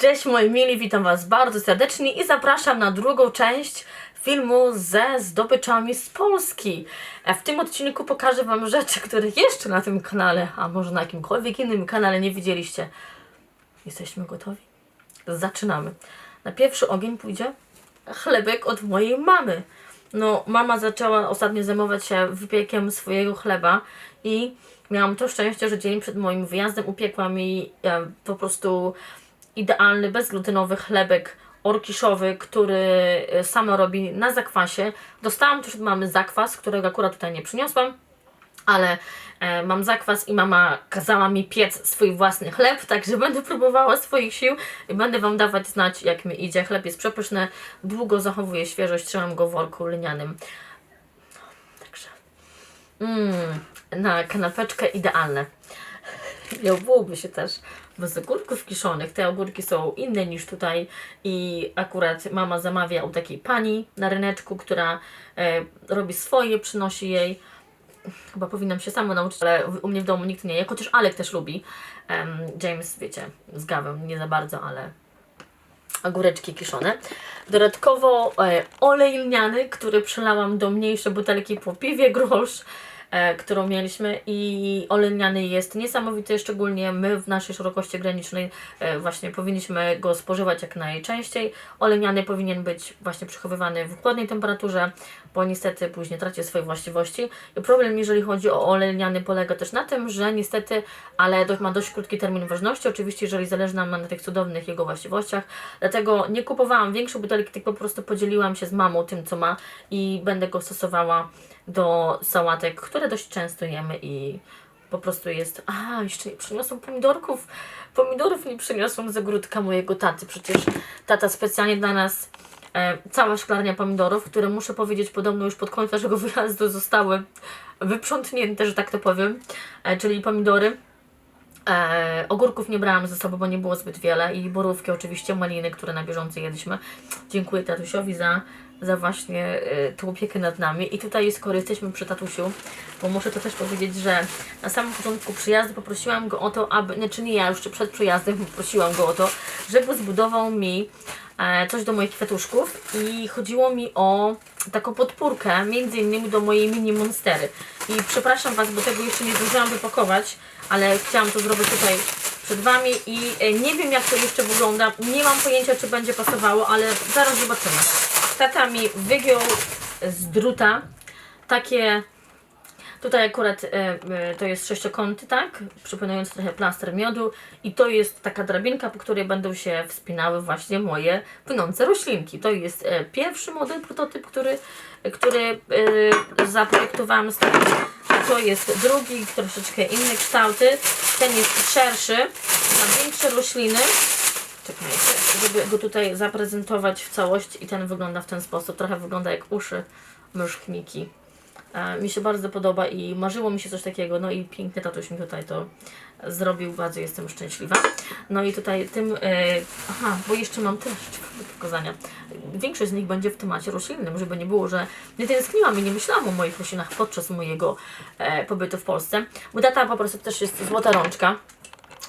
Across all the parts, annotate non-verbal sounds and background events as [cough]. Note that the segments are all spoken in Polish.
Cześć moi mili, witam Was bardzo serdecznie i zapraszam na drugą część filmu ze zdobyczami z Polski. E, W tym odcinku pokażę Wam rzeczy, których jeszcze na tym kanale, a może na jakimkolwiek innym kanale nie widzieliście. Jesteśmy gotowi? Zaczynamy. Na pierwszy ogień pójdzie chlebek od mojej mamy. No, mama zaczęła ostatnio zajmować się wypiekiem swojego chleba i miałam to szczęście, że dzień przed moim wyjazdem upiekła mi e, po prostu idealny, bezglutenowy chlebek orkiszowy, który e, sama robi na zakwasie. Dostałam też mamy zakwas, którego akurat tutaj nie przyniosłam, ale e, mam zakwas i mama kazała mi piec swój własny chleb, [laughs] także będę próbowała swoich sił i będę Wam dawać znać, jak mi idzie. Chleb jest przepyszny, długo zachowuje świeżość, trzymam go w worku linianym. Także mm, na kanapeczkę idealne. Jadłoby się też bez ogórków kiszonych. Te ogórki są inne niż tutaj i akurat mama zamawia u takiej pani na ryneczku, która e, robi swoje, przynosi jej. Chyba powinnam się sama nauczyć, ale u mnie w domu nikt nie je, chociaż Alek też lubi. Em, James, wiecie, z gawem, nie za bardzo, ale ogóreczki kiszone. Dodatkowo e, olej lniany, który przelałam do mniejszej butelki po piwie grosz, którą mieliśmy i olej lniany jest niesamowity, szczególnie my w naszej szerokości granicznej e, właśnie powinniśmy go spożywać jak najczęściej. Olej lniany powinien być właśnie przechowywany w chłodnej temperaturze, bo niestety później traci swoje właściwości. Problem, jeżeli chodzi o olej lniany, polega też na tym, że niestety, ale ma dość krótki termin ważności, oczywiście, jeżeli zależy nam na tych cudownych jego właściwościach. Dlatego nie kupowałam większej butelki, tylko po prostu podzieliłam się z mamą tym, co ma i będę go stosowała do sałatek, które dość często jemy i po prostu jest. A, jeszcze nie przyniosą pomidorków. Pomidorów nie przyniosą z ogródka mojego taty. Przecież tata specjalnie dla nas e, cała szklarnia pomidorów, które muszę powiedzieć podobno już pod koniec naszego [laughs] wyjazdu zostały wyprzątnięte, że tak to powiem, e, czyli pomidory. E, ogórków nie brałam ze sobą, bo nie było zbyt wiele i borówki oczywiście, maliny, które na bieżąco jedliśmy. Dziękuję tatusiowi za, za właśnie e, tą opiekę nad nami. I tutaj skoro jesteśmy przy tatusiu, bo muszę to też powiedzieć, że na samym początku przyjazdu poprosiłam go o to, aby, znaczy nie ja, już przed przyjazdem prosiłam go o to, żeby zbudował mi e, coś do moich kwiatuszków i chodziło mi o taką podpórkę, między innymi do mojej mini monstery. I przepraszam Was, bo tego jeszcze nie zdążyłam wypakować, ale chciałam to zrobić tutaj przed Wami i e, nie wiem jak to jeszcze wygląda, nie mam pojęcia czy będzie pasowało, ale zaraz zobaczymy. Tata wygiął z druta takie Tutaj akurat e, e, to jest sześciokąty, tak? Przypominający trochę plaster miodu. I to jest taka drabinka, po której będą się wspinały właśnie moje płynące roślinki. To jest e, pierwszy model, prototyp, który, który e, zaprojektowałam to jest drugi, troszeczkę inny kształty. Ten jest szerszy, ma większe rośliny. Czekajcie, żeby go tutaj zaprezentować w całości i ten wygląda w ten sposób. Trochę wygląda jak uszy myszkniki. E, mi się bardzo podoba i marzyło mi się coś takiego, no i piękny tatuś mi tutaj to zrobił, bardzo jestem szczęśliwa. No i tutaj tym, e, aha, bo jeszcze mam też do pokazania. Większość z nich będzie w temacie roślinnym, żeby nie było, że nie tęskniłam i nie myślałam o moich roślinach podczas mojego e, pobytu w Polsce, bo po prostu też jest złota rączka.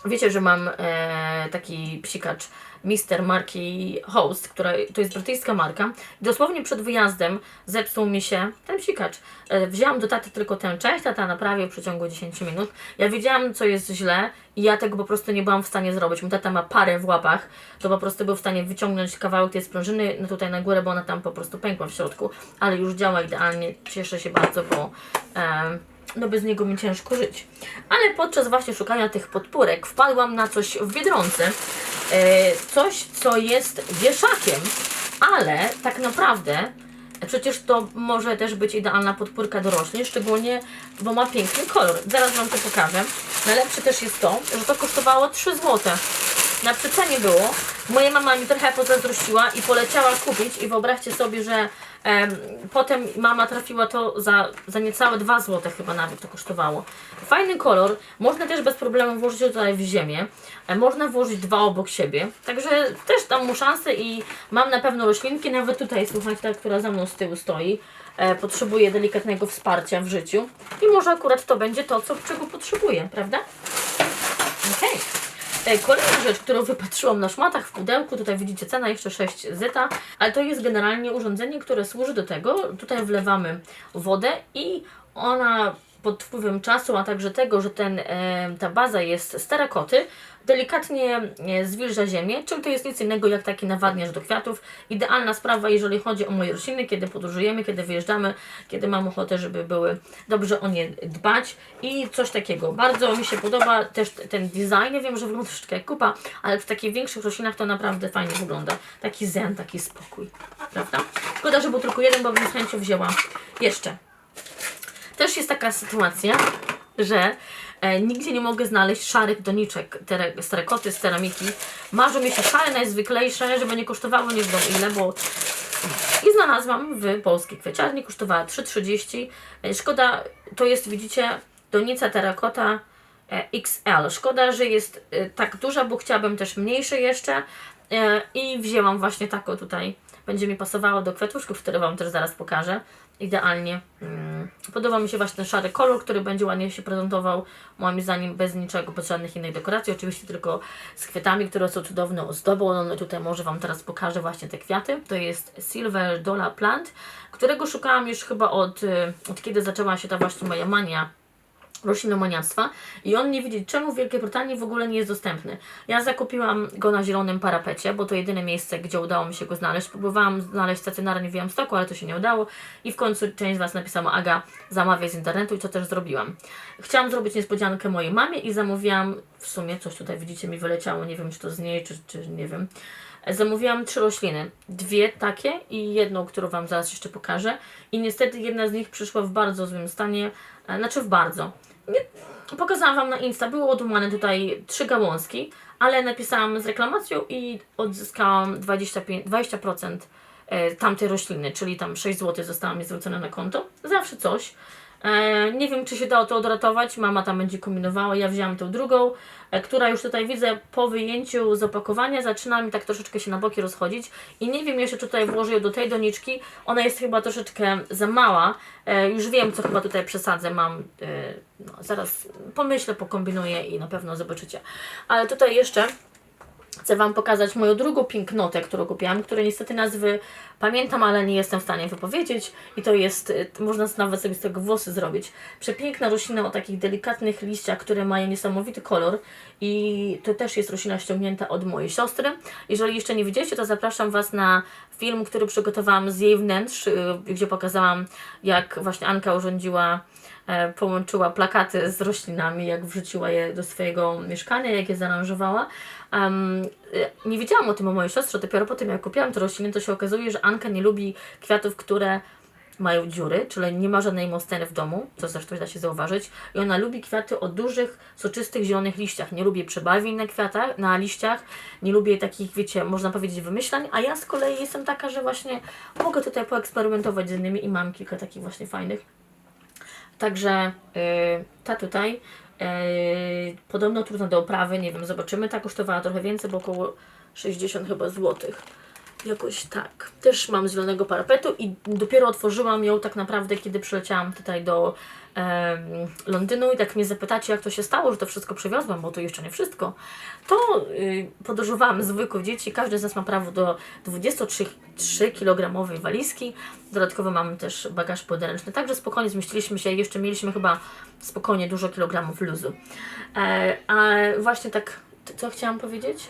Wiecie, że mam e, taki psikacz Mister marki Host, która to jest brytyjska marka. Dosłownie przed wyjazdem zepsuł mi się ten psikacz. E, wzięłam do taty tylko tę część, tata naprawił w przeciągu 10 minut. Ja wiedziałam, co jest źle i ja tego po prostu nie byłam w stanie zrobić. Mój tata ma parę w łapach, to po prostu był w stanie wyciągnąć kawałek tej sprężyny no tutaj na górę, bo ona tam po prostu pękła w środku, ale już działa idealnie. Cieszę się bardzo, bo e, no bez niego mi ciężko żyć. Ale podczas właśnie szukania tych podpórek wpadłam na coś w Biedronce. E, coś, co jest wieszakiem, ale tak naprawdę przecież to może też być idealna podpórka do roślin, szczególnie, bo ma piękny kolor. Zaraz Wam to pokażę. Najlepsze też jest to, że to kosztowało 3 zł. Na przecenie było. Moja mama mi trochę pozazdrościła i poleciała kupić i wyobraźcie sobie, że potem mama trafiła to za, za niecałe 2 zł chyba nawet to kosztowało. Fajny kolor, można też bez problemu włożyć tutaj w ziemię, e, można włożyć dwa obok siebie, także też dam mu szansę i mam na pewno roślinki, nawet tutaj słuchajcie, ta, która za mną z tyłu stoi, e, potrzebuje delikatnego wsparcia w życiu i może akurat to będzie to, co, czego potrzebuje, prawda? Okej. E, Kolejna rzecz, którą wypatrzyłam na szmatach w pudełku, tutaj widzicie cena jeszcze 6 zeta, ale to jest generalnie urządzenie, które służy do tego, tutaj wlewamy wodę i ona pod wpływem czasu, a także tego, że ten, e, ta baza jest z terakoty, delikatnie e, zwilża ziemię, czyli to jest nic innego jak taki nawadniacz do kwiatów. Idealna sprawa, jeżeli chodzi o moje rośliny, kiedy podróżujemy, kiedy wyjeżdżamy, kiedy mam ochotę, żeby były dobrze o nie dbać i coś takiego. Bardzo mi się podoba też ten design, ja wiem, że wygląda troszeczkę jak kupa, ale w takich większych roślinach to naprawdę fajnie wygląda. Taki zen, taki spokój, prawda? Szkoda, że był tylko jeden, bo bym z chęcią wzięła jeszcze. Też jest taka sytuacja, że e, nigdzie nie mogę znaleźć szarych doniczek tere, z z ceramiki. Marzą mi się szare najzwyklejsze, żeby nie kosztowało nie wiadomo ile, bo i znalazłam w polskiej kwieciarni, kosztowała 3,30. E, Szkoda, to jest widzicie donica terakota e, XL. Szkoda, że jest e, tak duża, bo chciałabym też mniejsze jeszcze i wzięłam właśnie taką tutaj. Będzie mi pasowało do kwiatuszków, które Wam też zaraz pokażę. Idealnie. Mm, Podoba mi się właśnie ten szary kolor, który będzie ładnie się prezentował, moim zdaniem bez niczego, bez żadnych innych dekoracji, oczywiście tylko z kwiatami, które są cudowną ozdobą. No tutaj może Wam teraz pokażę właśnie te kwiaty. To jest Silver Dollar Plant, którego szukałam już chyba od, y, od kiedy zaczęła się ta właśnie moja mania roślinomaniactwa i on nie widzi, czemu w Wielkiej Brytanii w ogóle nie jest dostępny. Ja zakupiłam go na zielonym parapecie, bo to jedyne miejsce, gdzie udało mi się go znaleźć. Próbowałam znaleźć stacjonarnie w Białymstoku, ale to się nie udało i w końcu część z Was napisała Aga, zamawiaj z internetu i to też zrobiłam. Chciałam zrobić niespodziankę mojej mamie i zamówiłam, w sumie coś tutaj widzicie mi wyleciało, nie wiem czy to z niej, czy, czy nie wiem. Zamówiłam trzy rośliny. Dwie takie i jedną, którą Wam zaraz jeszcze pokażę. I niestety jedna z nich przyszła w bardzo złym stanie, e, znaczy w bardzo. Nie, pokazałam Wam na Insta, były odłamane tutaj trzy gałązki, ale napisałam z reklamacją i odzyskałam 25, 20% e, tamtej rośliny, czyli tam 6 zł zostało mi zwrócone na konto. Zawsze coś. E, nie wiem, czy się dało to odratować. Mama tam będzie kombinowała. Ja wzięłam tą drugą, e, która już tutaj widzę po wyjęciu z opakowania zaczyna mi tak troszeczkę się na boki rozchodzić. I nie wiem jeszcze, czy tutaj włożę ją do tej doniczki. Ona jest chyba troszeczkę za mała. E, już wiem, co chyba tutaj przesadzę. Mam. No, zaraz pomyślę, pokombinuję i na pewno zobaczycie. Ale tutaj jeszcze chcę Wam pokazać moją drugą pinknotę, którą kupiłam, której niestety nazwy pamiętam, ale nie jestem w stanie wypowiedzieć. I to jest, y, można nawet sobie z tego włosy zrobić. Przepiękna roślina o takich delikatnych liściach, które mają niesamowity kolor. I to też jest roślina ściągnięta od mojej siostry. Jeżeli jeszcze nie widzieliście, to zapraszam Was na film, który przygotowałam z jej wnętrz, y, gdzie pokazałam, jak właśnie Anka urządziła połączyła plakaty z roślinami, jak wrzuciła je do swojego mieszkania, jak je zaaranżowała. Um, nie wiedziałam o tym o mojej siostrze, dopiero po tym jak kupiłam te rośliny, to się okazuje, że Anka nie lubi kwiatów, które mają dziury, czyli nie ma żadnej monstery w domu, co zresztą da się zauważyć. I ona lubi kwiaty o dużych, soczystych, zielonych liściach. Nie lubi przebarwień na kwiatach, na liściach, nie lubię takich, wiecie, można powiedzieć wymyślań, a ja z kolei jestem taka, że właśnie mogę tutaj poeksperymentować z innymi i mam kilka takich właśnie fajnych. Także yy, ta tutaj yy, podobno trudna do oprawy, nie wiem, zobaczymy. Ta kosztowała trochę więcej, bo około 60 chyba złotych. Jakoś tak. Też mam zielonego parapetu i dopiero otworzyłam ją tak naprawdę, kiedy przyleciałam tutaj do em, Londynu i tak mnie zapytacie, jak to się stało, że to wszystko przywiozłam, bo to jeszcze nie wszystko. To y, podróżowałam z wujków dzieci, każdy z nas ma prawo do 23 kilogramowej walizki. Dodatkowo mamy też bagaż podręczny, także spokojnie zmieściliśmy się jeszcze mieliśmy chyba spokojnie dużo kilogramów luzu. E, a właśnie tak, co chciałam powiedzieć?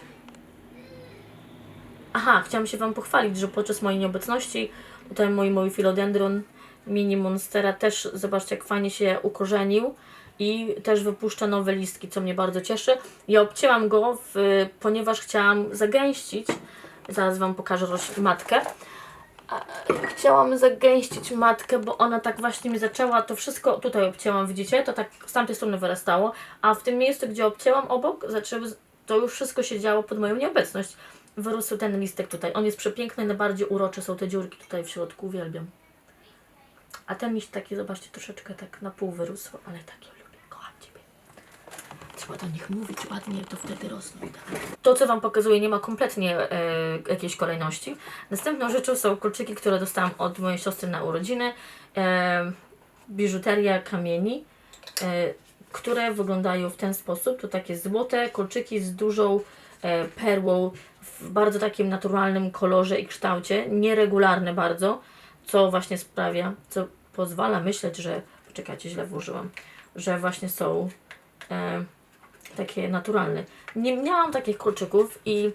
Aha, chciałam się Wam pochwalić, że podczas mojej nieobecności tutaj mój, mój filodendron mini monstera też, zobaczcie jak fajnie się ukorzenił i też wypuszcza nowe listki, co mnie bardzo cieszy. Ja obcięłam go, w, ponieważ chciałam zagęścić, zaraz Wam pokażę matkę, chciałam zagęścić matkę, bo ona tak właśnie mi zaczęła, to wszystko tutaj obcięłam, widzicie, to tak z tamtej strony wyrastało, a w tym miejscu, gdzie obcięłam obok, zaczęły, to już wszystko się działo pod moją nieobecność. Wyrósł ten listek tutaj. On jest przepiękny, najbardziej uroczy są te dziurki tutaj w środku, uwielbiam. A ten liść taki, zobaczcie, troszeczkę tak na pół wyrósł, ale takie lubię, kocham Ciebie. Trzeba do nich mówić ładnie, to wtedy rosną. To, co Wam pokazuję, nie ma kompletnie e, jakiejś kolejności. Następną rzeczą są kolczyki, które dostałam od mojej siostry na urodziny. E, biżuteria kamieni. E, które wyglądają w ten sposób. To takie złote kolczyki z dużą e, perłą w bardzo takim naturalnym kolorze i kształcie, nieregularne bardzo, co właśnie sprawia, co pozwala myśleć, że, poczekajcie, źle włożyłam, że właśnie są e, takie naturalne. Nie miałam takich kolczyków i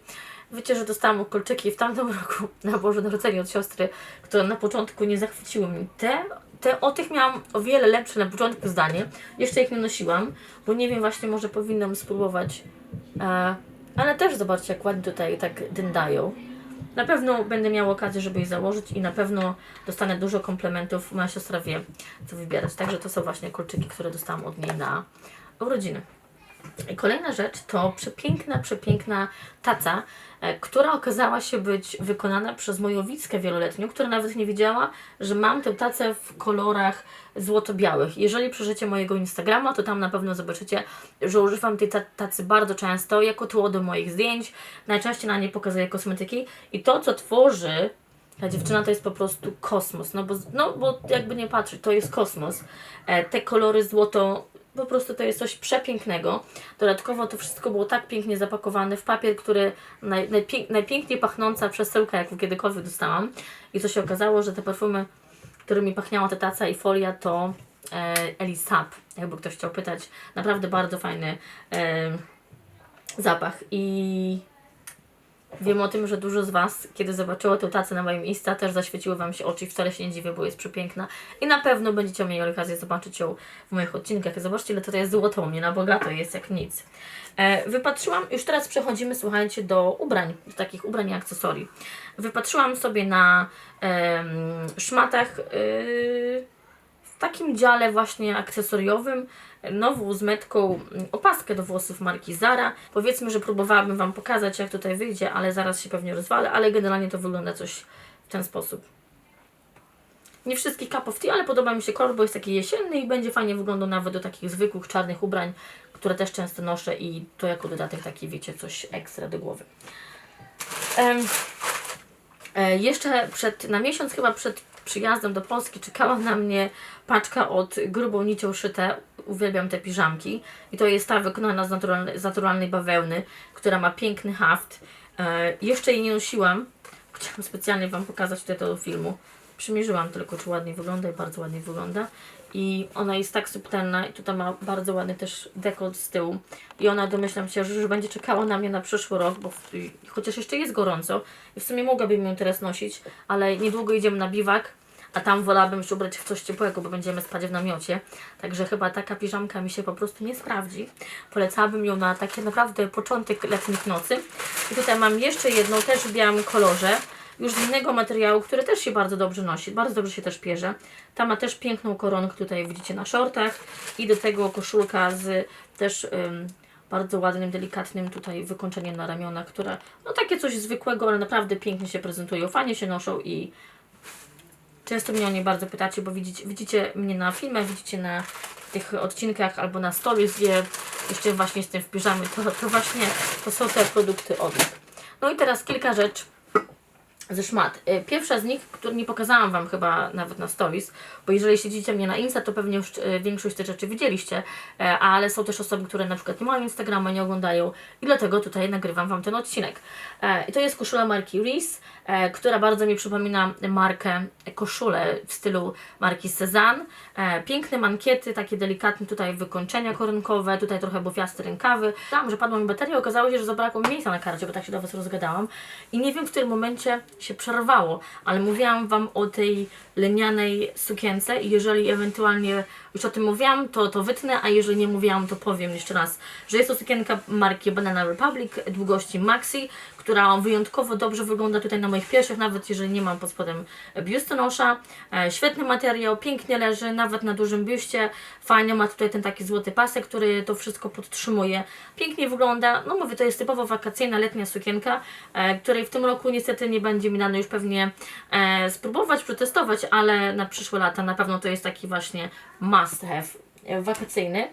wiecie, że dostałam kolczyki w tamtym [laughs] roku na Boże Narodzenie od siostry, które na początku nie zachwyciły mnie. Te, te o tych miałam o wiele lepsze na początku zdanie. Jeszcze ich nie nosiłam, bo nie wiem, właśnie może powinnam spróbować. E, ale też zobaczcie, jak ładnie tutaj tak dyndają. Na pewno będę miała okazję, żeby je założyć i na pewno dostanę dużo komplementów. Moja siostra wie, co wybierać. Także to są właśnie kolczyki, które dostałam od niej na urodziny. Kolejna rzecz to przepiękna, przepiękna taca, e, która okazała się być wykonana przez moją wieloletnią, która nawet nie wiedziała, że mam tę tacę w kolorach złoto-białych. Jeżeli przeżycie mojego Instagrama, to tam na pewno zobaczycie, że używam tej ta- tacy bardzo często jako tło do moich zdjęć. Najczęściej na niej pokazuję kosmetyki i to, co tworzy ta dziewczyna to jest po prostu kosmos, no bo, no bo jakby nie patrzeć, to jest kosmos. E, te kolory złoto, po prostu to jest coś przepięknego. Dodatkowo to wszystko było tak pięknie zapakowane w papier, który naj, najpięk, najpiękniej pachnąca przesyłka, jaką kiedykolwiek dostałam. I to się okazało, że te perfumy, którymi pachniała ta taca i folia, to e, Elisab, jakby ktoś chciał pytać. Naprawdę bardzo fajny e, zapach i Wiem o tym, że dużo z Was, kiedy zobaczyło tę tacę na moim Insta, też zaświeciły Wam się oczy i wcale się nie dziwię, bo jest przepiękna. I na pewno będziecie mieli okazję zobaczyć ją w moich odcinkach. Zobaczcie, ile tutaj jest złoto u mnie, na bogato jest jak nic. E, wypatrzyłam, już teraz przechodzimy, słuchajcie, do ubrań, do takich ubrań i akcesorii. Wypatrzyłam sobie na em, szmatach yy, w takim dziale właśnie akcesoriowym nową z metką mm, opaskę do włosów marki Zara. Powiedzmy, że próbowałabym Wam pokazać, jak tutaj wyjdzie, ale zaraz się pewnie rozwalę, ale generalnie to wygląda coś w ten sposób. Nie wszystkich cup of tea, ale podoba mi się kolor, bo jest taki jesienny i będzie fajnie wyglądał nawet do takich zwykłych czarnych ubrań, które też często noszę i to jako dodatek taki, wiecie, coś ekstra do głowy. E, Jeszcze przed, na miesiąc chyba przed przyjazdem do Polski czekała na mnie paczka od grubą nicią szyte. Uwielbiam te piżamki. I to jest ta wykonana z, naturalnej, z naturalnej bawełny, która ma piękny haft. E, jeszcze jej nie nosiłam. Chciałam specjalnie Wam pokazać tutaj do filmu. Przymierzyłam tylko, czy ładnie wygląda i bardzo ładnie wygląda. I ona jest tak subtelna i tutaj ma bardzo ładny też dekolt z tyłu. I ona domyślam się, że będzie czekała na mnie na przyszły rok, bo w, chociaż jeszcze jest gorąco i w sumie mogłabym ją teraz nosić, ale niedługo idziemy na biwak, a tam wolałabym się ubrać w coś ciepłego, bo będziemy spać w namiocie. Także chyba taka piżamka mi się po prostu nie sprawdzi. Polecałabym ją na taki naprawdę początek letnich nocy. I tutaj mam jeszcze jedną, też w białym kolorze już z innego materiału, który też się bardzo dobrze nosi, bardzo dobrze się też pierze. Ta ma też piękną koronkę, tutaj widzicie na shortach i do tego koszulka z też ym, bardzo ładnym, delikatnym tutaj wykończeniem na ramionach, które no takie coś zwykłego, ale naprawdę pięknie się prezentują, fajnie się noszą i często mnie o nie bardzo pytacie, bo widzicie, widzicie mnie na filmach, widzicie na tych odcinkach albo na stories, gdzie jeszcze właśnie jestem w piżamie, to, to właśnie to są te produkty od nich. No i teraz kilka rzeczy ze szmat. Y, Pierwsza z nich, którą nie pokazałam Wam chyba nawet na stories, bo jeżeli siedzicie mnie na Insta, to pewnie już y, większość tych rzeczy widzieliście, e, ale są też osoby, które na przykład nie mają Instagrama, nie oglądają i dlatego tutaj nagrywam Wam ten odcinek. E, I to jest koszula marki Reese, e, która bardzo mi przypomina markę koszulę w stylu marki Cezanne. E, Piękne mankiety, takie delikatne tutaj wykończenia koronkowe, tutaj trochę bufiaste rękawy. Tam, że padła mi bateria, okazało się, że zabrakło mi miejsca na karcie, bo tak się do Was rozgadałam i nie wiem w którym momencie się przerwało, ale mówiłam Wam o tej lenianej sukience i jeżeli ewentualnie już o tym mówiłam, to to wytnę, a jeżeli nie mówiłam, to powiem jeszcze raz, że jest to sukienka marki Banana Republic długości Maxi, która wyjątkowo dobrze wygląda tutaj na moich piersiach, nawet jeżeli nie mam pod spodem biustonosza. E, świetny materiał, pięknie leży, nawet na dużym biuście. Fajnie ma tutaj ten taki złoty pasek, który to wszystko podtrzymuje. Pięknie wygląda. No mówię, to jest typowo wakacyjna, letnia sukienka, e, której w tym roku niestety nie będzie mi dane już pewnie e, spróbować, przetestować, ale na przyszłe lata na pewno to jest taki właśnie must have e, wakacyjny.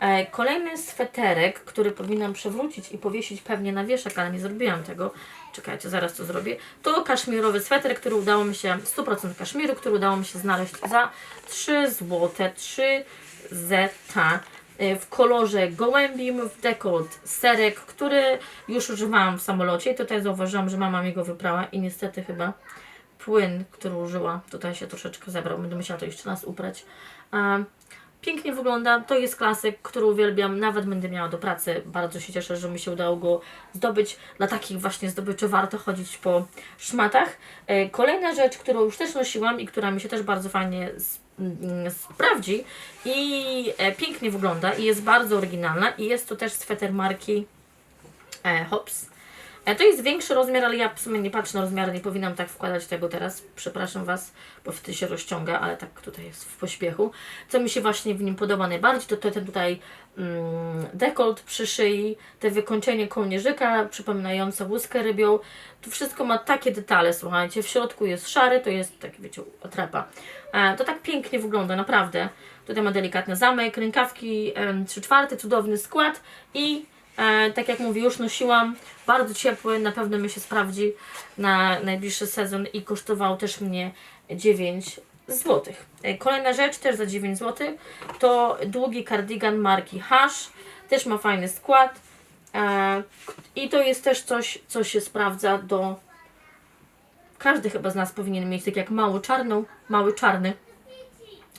E, Kolejny sweterek, który powinnam przewrócić i powiesić pewnie na wieszak, ale nie zrobiłam tego. Czekajcie, zaraz to zrobię. To kaszmirowy sweter, który udało mi się, 100% kaszmiru, który udało mi się znaleźć za 3 zł, 3 zeta e, w kolorze gołębim, w dekolt serek, który już używałam w samolocie i tutaj zauważyłam, że mama mi go wyprała i niestety chyba płyn, który użyła, tutaj się troszeczkę zebrał, będę musiała to jeszcze raz uprać. Pięknie wygląda, to jest klasyk, który uwielbiam, nawet będę miała do pracy. Bardzo się cieszę, że mi się udało go zdobyć. Dla takich właśnie zdobyczy warto chodzić po szmatach. E, Kolejna rzecz, którą już też nosiłam i która mi się też bardzo fajnie mm, sprawdzi i e, pięknie wygląda i jest bardzo oryginalna i jest to też sweter marki e, Hops. E, To jest większy rozmiar, ale ja w sumie nie patrzę na rozmiary, nie powinnam tak wkładać tego teraz. Przepraszam Was, bo wtedy się rozciąga, ale tak tutaj jest w pośpiechu. Co mi się właśnie w nim podoba najbardziej, to, to ten tutaj mm, dekolt przy szyi, te wykończenie kołnierzyka przypominające łuskę rybią. Tu wszystko ma takie detale, słuchajcie. W środku jest szary, to jest taki, wiecie, atrapa. E, to tak pięknie wygląda, naprawdę. Tutaj ma delikatny zamek, rękawki, 3 czwarte, cudowny skład i E, tak jak mówię, już nosiłam, bardzo ciepły, na pewno mi się sprawdzi na najbliższy sezon i kosztował też mnie 9 zł. E, kolejna rzecz, też za 9 zł, to długi kardigan marki Hash, też ma fajny skład e, i to jest też coś, co się sprawdza do... Każdy chyba z nas powinien mieć, tak jak mały czarną, mały czarny,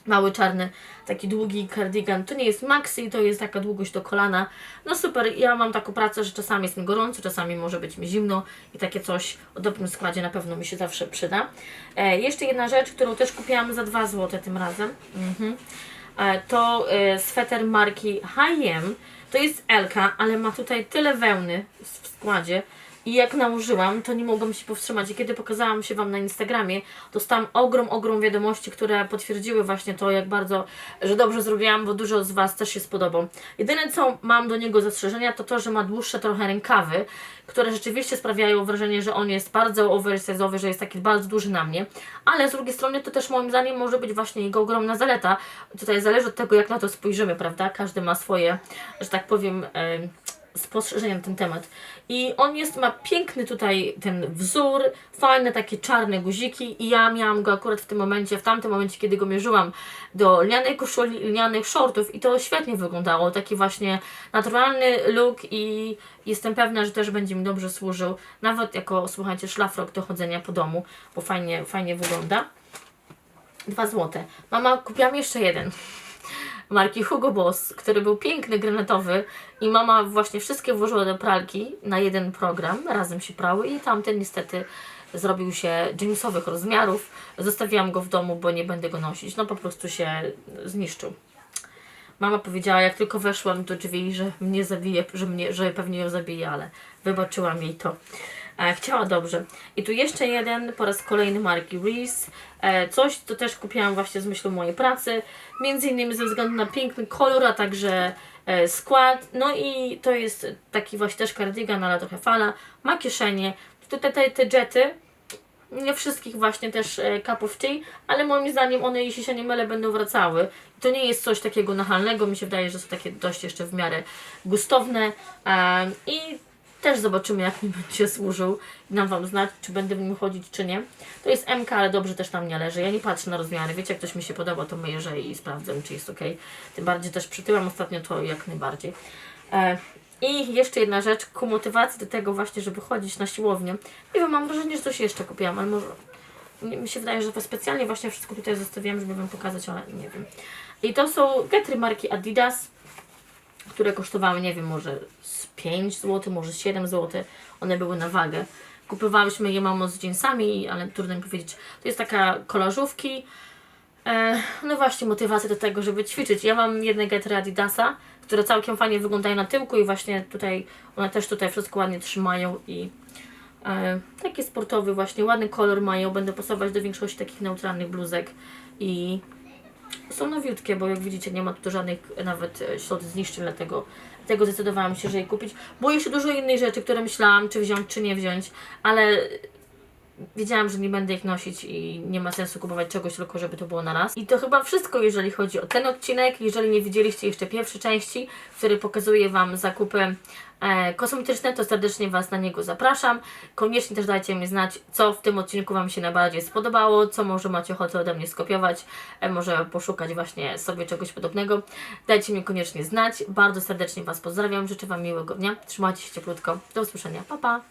mały czarny, taki długi kardigan. To nie jest maxi, to jest taka długość do kolana. No super, ja mam taką pracę, że czasami jest mi gorąco, czasami może być mi zimno i takie coś o dobrym składzie na pewno mi się zawsze przyda. E, jeszcze jedna rzecz, którą też kupiłam za 2 zł tym razem. Mhm. E, to e, sweter marki H&M. To jest Elka, ale ma tutaj tyle wełny w składzie. I jak nałożyłam, to nie mogłam się powstrzymać. I kiedy pokazałam się Wam na Instagramie, dostałam ogrom, ogrom wiadomości, które potwierdziły właśnie to, jak bardzo, że dobrze zrobiłam, bo dużo z Was też się spodobał. Jedyne, co mam do niego zastrzeżenia, to to, że ma dłuższe trochę rękawy, które rzeczywiście sprawiają wrażenie, że on jest bardzo oversize'owy, że jest taki bardzo duży na mnie. Ale z drugiej strony to też moim zdaniem może być właśnie jego ogromna zaleta. Tutaj zależy od tego, jak na to spojrzymy, prawda? Każdy ma swoje, że tak powiem, em, spostrzeżenia na ten temat. I on jest, ma piękny tutaj ten wzór, fajne takie czarne guziki i ja miałam go akurat w tym momencie, w tamtym momencie, kiedy go mierzyłam do lnianej koszuli, lnianych shortów i to świetnie wyglądało, taki właśnie naturalny look i jestem pewna, że też będzie mi dobrze służył, nawet jako, słuchajcie, szlafrok do chodzenia po domu, bo fajnie, fajnie wygląda. Dwa złote. Mama, kupiłam jeszcze jeden marki Hugo Boss, który był piękny, granatowy i mama właśnie wszystkie włożyła do pralki na jeden program, razem się prały i tamten niestety zrobił się jeansowych rozmiarów. Zostawiłam go w domu, bo nie będę go nosić. No po prostu się zniszczył. Mama powiedziała, jak tylko weszłam do drzwi, że mnie zabije, że, mnie, że pewnie ją zabije, ale wybaczyłam jej to. E, chciała dobrze. I tu jeszcze jeden, po raz kolejny marki Reese. E, coś, co też kupiłam właśnie z myślą mojej pracy. Między innymi ze względu na piękny kolor, a także e, skład. No i to jest taki właśnie też kardigan, ale trochę fala. Ma kieszenie. Tutaj te, te jety, nie wszystkich właśnie też of tea, ale moim zdaniem one, jeśli się nie mylę, będą wracały. To nie jest coś takiego nachalnego, mi się wydaje, że są takie dość jeszcze w miarę gustowne i też zobaczymy, jak mi będzie służył i nam Wam znać, czy będę w nim chodzić, czy nie. To jest MK, ale dobrze też tam nie leży. Ja nie patrzę na rozmiary, wiecie, jak ktoś mi się podoba, to mierzę i sprawdzam, czy jest ok. Tym bardziej też przytyłam ostatnio to jak najbardziej. E, i jeszcze jedna rzecz, ku motywacji do tego właśnie, żeby chodzić na siłownię. Nie wiem, mam wrażenie, że coś jeszcze kupiłam, ale może... Mi się wydaje, że to specjalnie właśnie wszystko tutaj zostawiłam, żeby Wam pokazać, ale nie wiem. I to są getry marki Adidas, które kosztowały, nie wiem, może z 5 zł, może z 7 zł. One były na wagę. Kupowałyśmy je mamo z jeansami, ale trudno mi powiedzieć. To jest taka kolażówki. E, no właśnie, motywacja do tego, żeby ćwiczyć. Ja mam jedne getry Adidasa, które całkiem fajnie wyglądają na tyłku i właśnie tutaj, one też tutaj wszystko ładnie trzymają i e, taki sportowy właśnie, ładny kolor mają, będę pasować do większości takich neutralnych bluzek i są nowiutkie, bo jak widzicie nie ma tu żadnych nawet e, ślad zniszczeń, dlatego, dlatego zdecydowałam się, że je kupić. Było jeszcze dużo innych rzeczy, które myślałam, czy wziąć, czy nie wziąć, ale wiedziałam, że nie będę ich nosić i nie ma sensu kupować czegoś tylko, żeby to było na raz. I to chyba wszystko, jeżeli chodzi o ten odcinek. Jeżeli nie widzieliście jeszcze pierwszej części, w której pokazuję Wam zakupy e, kosmetyczne, to serdecznie Was na niego zapraszam. Koniecznie też dajcie mi znać, co w tym odcinku Wam się najbardziej spodobało, co może macie ochotę ode mnie skopiować, e, może poszukać właśnie sobie czegoś podobnego. Dajcie mi koniecznie znać. Bardzo serdecznie Was pozdrawiam, życzę Wam miłego dnia. Trzymajcie się cieplutko. Do usłyszenia. Pa, pa!